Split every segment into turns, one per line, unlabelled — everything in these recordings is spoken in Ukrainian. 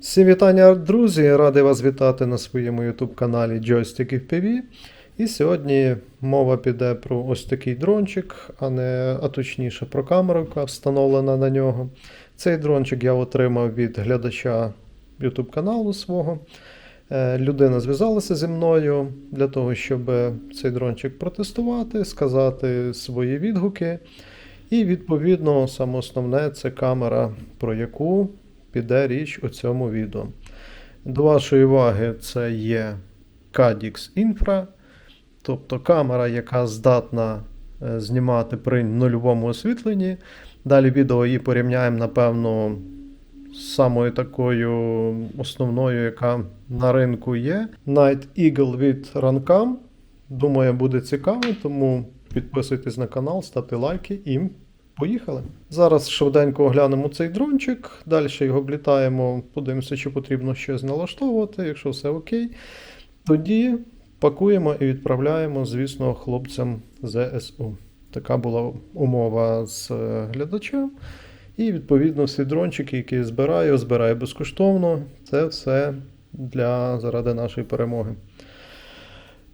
Всім вітання, друзі! Радий вас вітати на своєму YouTube каналі Joystick FPV. І сьогодні мова піде про ось такий дрончик, а не а точніше про камеру, яка встановлена на нього. Цей дрончик я отримав від глядача YouTube каналу свого. Е, Людина зв'язалася зі мною для того, щоб цей дрончик протестувати, сказати свої відгуки. І відповідно, саме основне це камера, про яку піде річ у цьому відео. До вашої уваги, це є Cadix Infra, тобто камера, яка здатна е, знімати при нульовому освітленні. Далі відео її порівняємо, напевно, з самою такою основною, яка на ринку є. Night Eagle від Runcam. Думаю, буде цікаво, тому підписуйтесь на канал, ставте лайки і Поїхали. Зараз швиденько оглянемо цей дрончик, далі його облітаємо, подивимося, чи потрібно щось налаштовувати. Якщо все окей, тоді пакуємо і відправляємо, звісно, хлопцям ЗСУ. Така була умова з е, глядачем. І, відповідно, всі дрончики, які я збираю, збираю безкоштовно. Це все для заради нашої перемоги.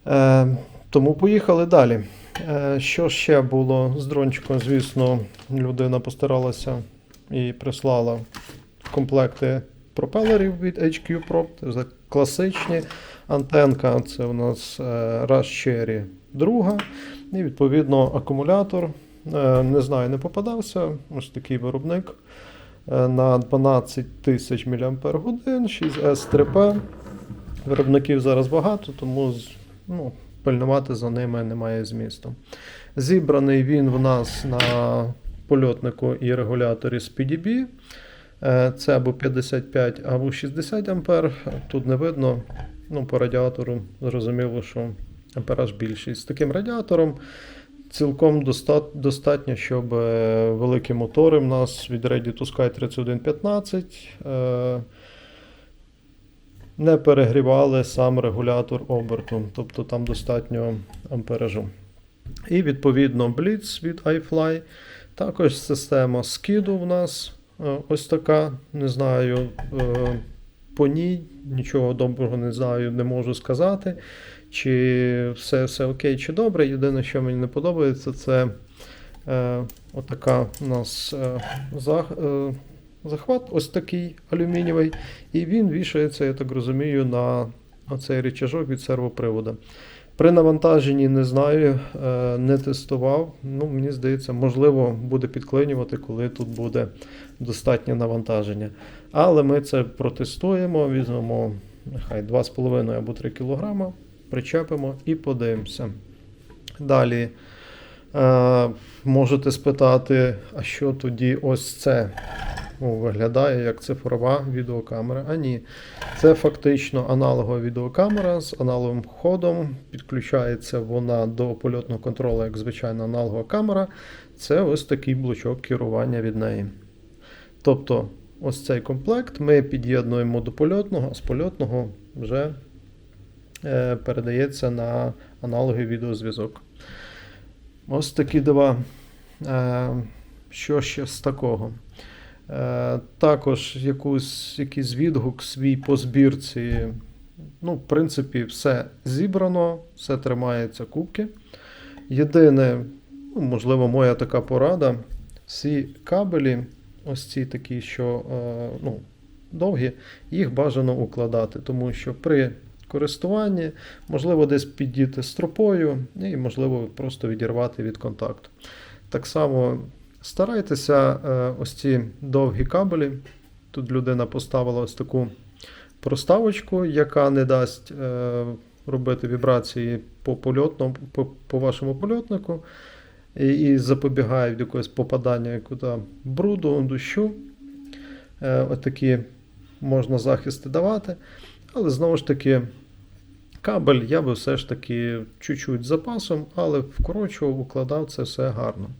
Е, тому поїхали далі. Е, Що ще було з дрончиком? Звісно, людина постаралася і прислала комплекти пропелерів від HQ Pro. Це класичні. Антенка це у нас е, Rush Cherry друга. І відповідно акумулятор. Е, Не знаю, не попадався. Ось такий виробник на 12 тисяч мАч, 6S3P. Виробників зараз багато, тому ну, пильнувати за ними немає змісту. Зібраний він в нас на польотнику і регуляторі з PDB. Е, Це або 55, або 60 ампер. Тут не видно. Ну, по радіатору зрозуміло, що ампераж більший. З таким радіатором цілком достатньо, щоб е, великі мотори в нас від Ready to Sky 3115 е, не перегрівали сам регулятор оберту, тобто там достатньо амперажу. І відповідно Blitz від iFly. Також система скиду в нас е, ось така. Не знаю, е, по ній нічого доброго не знаю, не можу сказати. Чи все, все окей, чи добре. Єдине, що мені не подобається, це е, отака у нас е, зах, е, захват, ось такий алюмінієвий. І він вішається, я так розумію, на оцей рычажок від сервопривода. При навантаженні не знаю, е, не тестував. Ну, мені здається, можливо, буде підклинювати, коли тут буде достатнє навантаження. Але ми це протестуємо, візьмемо нехай 2,5 або 3 кг, причепимо і подивимося. Далі е, можете спитати, а що тоді ось це? О, виглядає як цифрова відеокамера. А ні, це фактично аналогова відеокамера з аналоговим ходом. Підключається вона до польотного контролю, як звичайна аналогова камера. Це ось такий блочок керування від неї. Тобто, ось цей комплект ми під'єднуємо до польотного, а з польотного вже е, передається на аналоговий відеозв'язок. Ось такі два. Е, що ще з такого? Е, також якусь, якийсь відгук свій по збірці. Ну, в принципі, все зібрано, все тримається кубки. Єдине, ну, можливо, моя така порада. Всі кабелі, ось ці такі, що е, ну, довгі, їх бажано укладати, тому що при користуванні можливо десь підійти стропою і, можливо, просто відірвати від контакту. Так само Старайтеся е, ось ці довгі кабелі. Тут людина поставила ось таку проставочку, яка не дасть е, робити вібрації по польотному, по, по вашому польотнику, і, і запобігає від якогось попадання куди бруду, дощу. Е, Отакі можна захисти давати. Але знову ж таки, кабель я би все ж таки чуть-чуть запасом, але вкорочував, укладав це все гарно.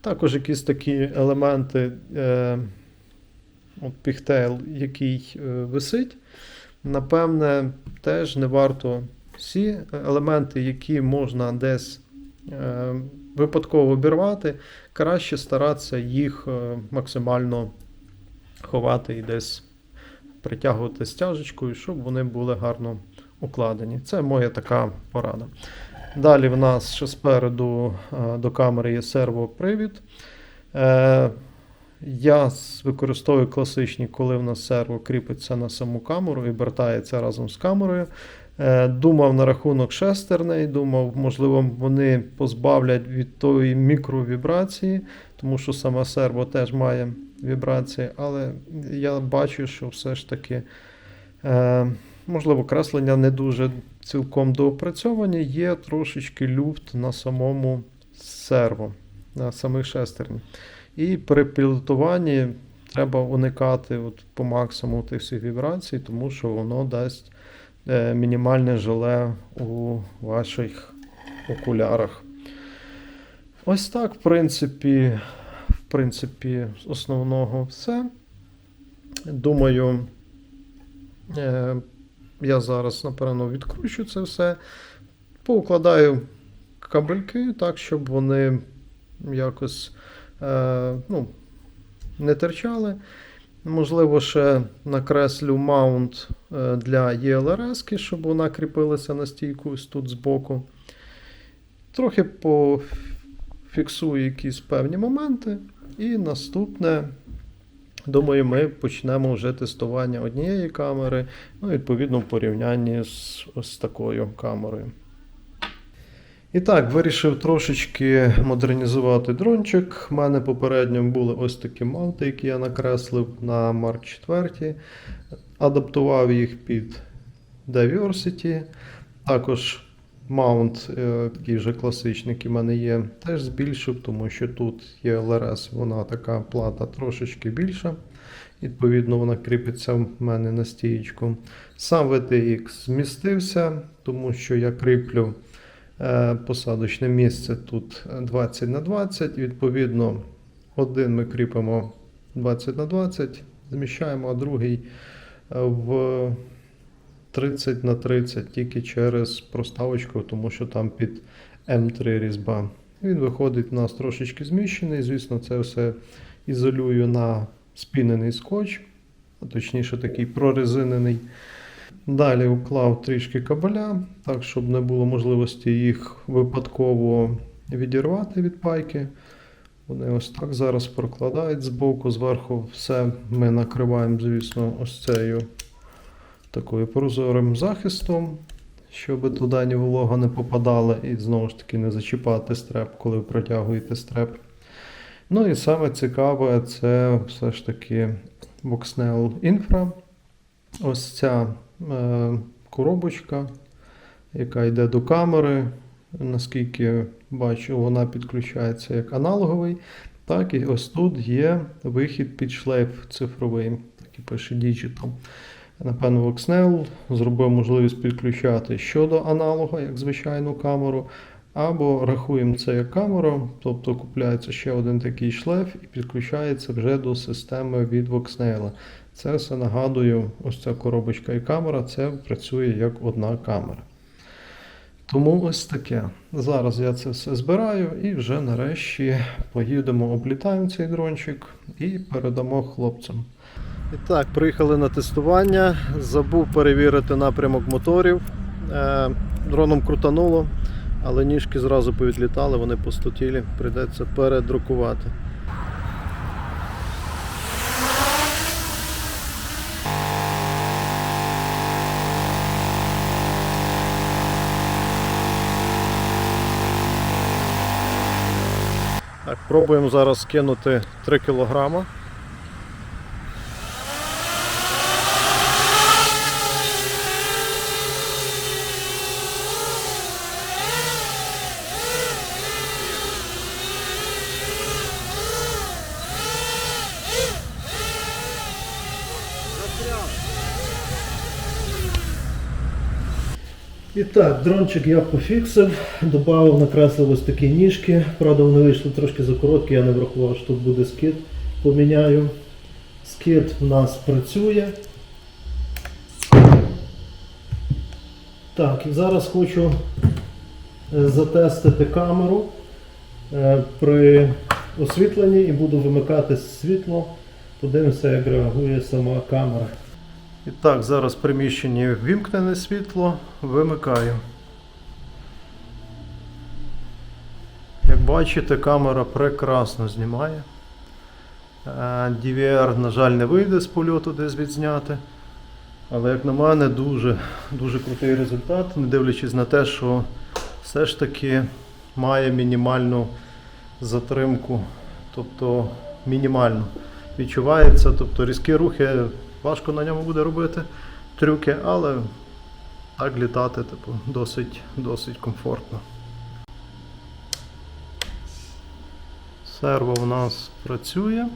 Також якісь такі елементи, е, от піхтейл, який е, висить, напевне, теж не варто всі елементи, які можна десь е, випадково обірвати, краще старатися їх е, максимально ховати і десь притягувати стяжечкою, щоб вони були гарно укладені. Це моя така порада. Далі в нас ще спереду е, до камери є сервопривід. Е, Я використовую класичні, коли в нас серво кріпиться на саму камеру і вертається разом з камерою. Е, Думав на рахунок шестерней, думав, можливо, вони позбавлять від тої мікровібрації, тому що сама серво теж має вібрації, але я бачу, що все ж таки, можливо, креслення не дуже цілком доопрацьовані, є трошечки люфт на самому серво, на самих шестерні. І при пілотуванні треба уникати от по максимуму тих всіх вібрацій, тому що воно дасть е, мінімальне желе у ваших окулярах. Ось так, в принципі, в принципі, основного все. Думаю, е, я зараз, напевно, відкручу це все. Поукладаю кабельки так, щоб вони якось е, ну, не терчали. Можливо, ще накреслю маунт е, для ELRS, щоб вона кріпилася на стійку тут збоку. Трохи пофіксую якісь певні моменти. І наступне, думаю, ми почнемо вже тестування однієї камери, ну, відповідно, в порівнянні з ось такою камерою. І так, вирішив трошечки модернізувати дрончик. У мене попередньо були ось такі маунти, які я накреслив на Mark 4. Адаптував їх під Diversity. Також маунт, е, такий вже класичний, який в мене є, теж збільшив, тому що тут є LRS, вона така плата трошечки більша. Відповідно, вона кріпиться в мене на стієчку. Сам VTX змістився, тому що я кріплю. Е, посадочне місце тут 20 на 20. Відповідно, один ми кріпимо 20 на 20, зміщаємо, а другий е, в 30 на 30 тільки через проставочку, тому що там під М3 різьба. Він виходить у нас трошечки зміщений. Звісно, це все ізолюю на спінений скотч, а точніше такий прорезинений. Далі уклав трішки кабеля, так, щоб не було можливості їх випадково відірвати від пайки. Вони ось так зараз прокладають збоку, зверху все ми накриваємо, звісно, ось цією такою прозорим захистом, щоб туди ні волога не попадала і знову ж таки не зачіпати стреп, коли ви протягуєте стреп. Ну і саме цікаве це все ж таки Voxnel Infra. Ось ця е, коробочка, яка йде до камери. Наскільки бачу, вона підключається як аналоговий. Так, і ось тут є вихід під шлейф цифровий, так і пише Digital. Напевно, Voxnel зробив можливість підключати щодо аналога, як звичайну камеру, або рахуємо це як камеру, тобто купляється ще один такий шлейф і підключається вже до системи від Voxnail. Це все нагадую, ось ця коробочка і камера, це працює як одна камера. Тому ось таке. Зараз я це все збираю і вже нарешті поїдемо, облітаємо цей дрончик і передамо хлопцям. І так, приїхали на тестування. Забув перевірити напрямок моторів. Е, дроном крутануло, але ніжки зразу повідлітали, вони пустотілі, прийдеться передрукувати. Так, пробуємо зараз скинути 3 кілограма. І так, дрончик я пофіксив, додав, накреслив ось такі ніжки. Правда, вони вийшли трошки закороткі, я не врахував, що тут буде скид. Поміняю. Скид в нас працює. Так, і зараз хочу е, затестити камеру е, при освітленні і буду вимикати світло. Подивимося, як реагує сама камера. І так, зараз в приміщенні ввімкнене світло, вимикаю. Як бачите, камера прекрасно знімає. Е, DVR, на жаль, не вийде з польоту десь відзняти. Але, як на мене, дуже, дуже крутий результат, не дивлячись на те, що все ж таки має мінімальну затримку, тобто мінімальну. Відчувається, тобто різкі рухи важко на ньому буде робити трюки, але так літати типу, досить, досить комфортно. Серво в нас працює.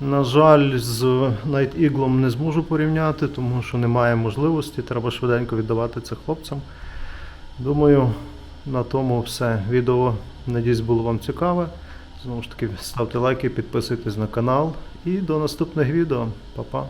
На жаль, з Night Eagle не зможу порівняти, тому що немає можливості, треба швиденько віддавати це хлопцям. Думаю, на тому все. Відео, надіюсь, було вам цікаве. Знову ж таки, ставте лайки, підписуйтесь на канал і до наступних відео. Па-па!